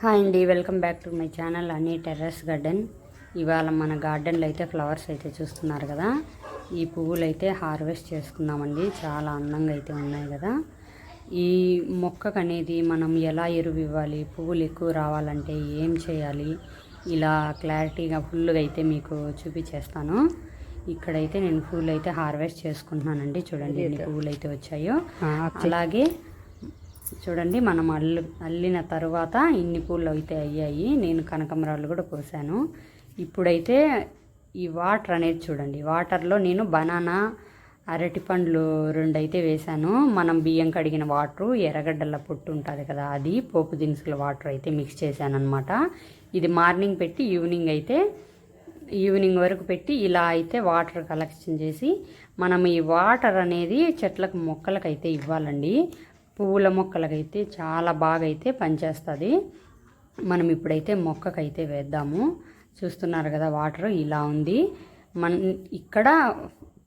Hi అండి welcome back to my channel అనీ terrace garden. ఇవాళ మన గార్డెన్లో అయితే ఫ్లవర్స్ అయితే చూస్తున్నారు కదా. ఈ పువ్వులు అయితే హార్వెస్ట్ చేసుకున్నామండి చాలా అందంగా అయితే ఉన్నాయి కదా. ఈ మొక్కకు అనేది మనం ఎలా ఎరువు ఇవ్వాలి పువ్వులు ఎక్కువ రావాలంటే ఏం చేయాలి ఇలా క్లారిటీగా ఫుల్గా అయితే మీకు చూపించేస్తాను. ఇక్కడైతే నేను పువ్వులు అయితే హార్వెస్ట్ చేసుకుంటున్నానండి. చూడండి ఎన్ని పువ్వులు అయితే వచ్చాయో. అలాగే చూడండి మనం అల్లు అల్లిన తర్వాత ఇన్ని పూలు అయితే అయ్యాయి. నేను కనకమరాలు కూడా కోసాను. ఇప్పుడైతే ఈ వాటర్ అనేది చూడండి వాటర్లో నేను బనానా అరటి పండ్లు రెండు అయితే వేశాను మనం బియ్యం కడిగిన వాటరు ఎర్రగడ్డల పొట్టు ఉంటుంది కదా అది పోపు దినుసుల వాటర్ అయితే మిక్స్ చేశాను అనమాట ఇది మార్నింగ్ పెట్టి ఈవినింగ్ అయితే ఈవినింగ్ వరకు పెట్టి ఇలా అయితే వాటర్ కలెక్షన్ చేసి మనం ఈ వాటర్ అనేది చెట్లకు మొక్కలకు అయితే ఇవ్వాలండి. పువ్వుల మొక్కలకైతే చాలా బాగా అయితే పనిచేస్తుంది. మనం ఇప్పుడైతే మొక్కకైతే వేద్దాము. చూస్తున్నారు కదా వాటర్ ఇలా ఉంది. మన ఇక్కడ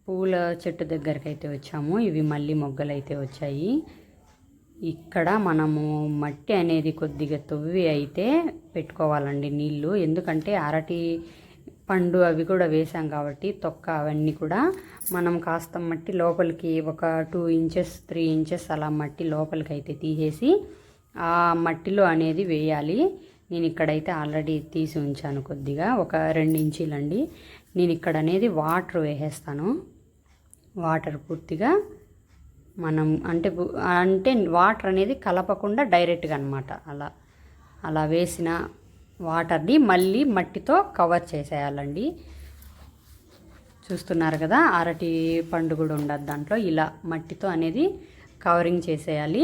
పూల చెట్టు దగ్గరికి అయితే వచ్చాము. ఇవి మళ్ళీ మొగ్గలు అయితే వచ్చాయి. ఇక్కడ మనము మట్టి అనేది కొద్దిగా తవ్వి అయితే పెట్టుకోవాలండి నీళ్ళు. ఎందుకంటే అరటి పండు అవి కూడా వేసాం కాబట్టి తొక్క అవన్నీ కూడా మనం కాస్త మట్టి లోపలికి ఒక టూ ఇంచెస్ త్రీ ఇంచెస్ అలా మట్టి లోపలికి అయితే తీసేసి ఆ మట్టిలో అనేది వేయాలి. నేను ఇక్కడైతే ఆల్రెడీ తీసి ఉంచాను కొద్దిగా ఒక రెండు ఇంచీలండి. నేను ఇక్కడ అనేది వాటర్ వేసేస్తాను. వాటర్ పూర్తిగా మనం అంటే అంటే వాటర్ అనేది కలపకుండా డైరెక్ట్గా అనమాట అలా అలా వేసిన వాటర్ని మళ్ళీ మట్టితో కవర్ చేసేయాలండి. చూస్తున్నారు కదా అరటి పండు కూడా ఉండదు దాంట్లో. ఇలా మట్టితో అనేది కవరింగ్ చేసేయాలి.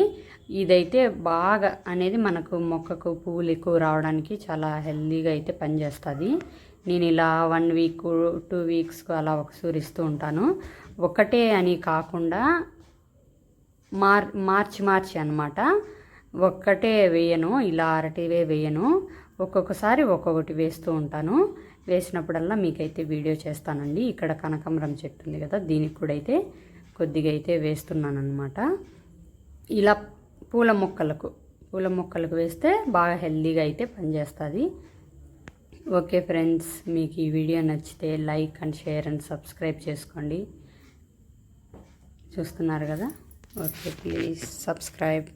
ఇదైతే బాగా అనేది మనకు మొక్కకు పువ్వులు ఎక్కువ రావడానికి చాలా హెల్దీగా అయితే పనిచేస్తుంది. నేను ఇలా వన్ వీక్ టూ వీక్స్కు అలా ఒక సూరిస్తూ ఉంటాను. ఒకటే అని కాకుండా మార్ మార్చి మార్చి అనమాట ఒక్కటే వేయను ఇలా అరటివే వేయను. ఒక్కొక్కసారి ఒక్కొక్కటి వేస్తూ ఉంటాను. వేసినప్పుడల్లా మీకైతే వీడియో చేస్తానండి. ఇక్కడ కనకాంబరం చెట్టు ఉంది కదా దీనికి కూడా అయితే కొద్దిగా అయితే వేస్తున్నాను అనమాట ఇలా పూల మొక్కలకు పూల మొక్కలకు వేస్తే బాగా హెల్దీగా అయితే పనిచేస్తుంది. ఓకే ఫ్రెండ్స్ మీకు ఈ వీడియో నచ్చితే like and share and subscribe చేసుకోండి. చూస్తున్నారు కదా? Okay please subscribe.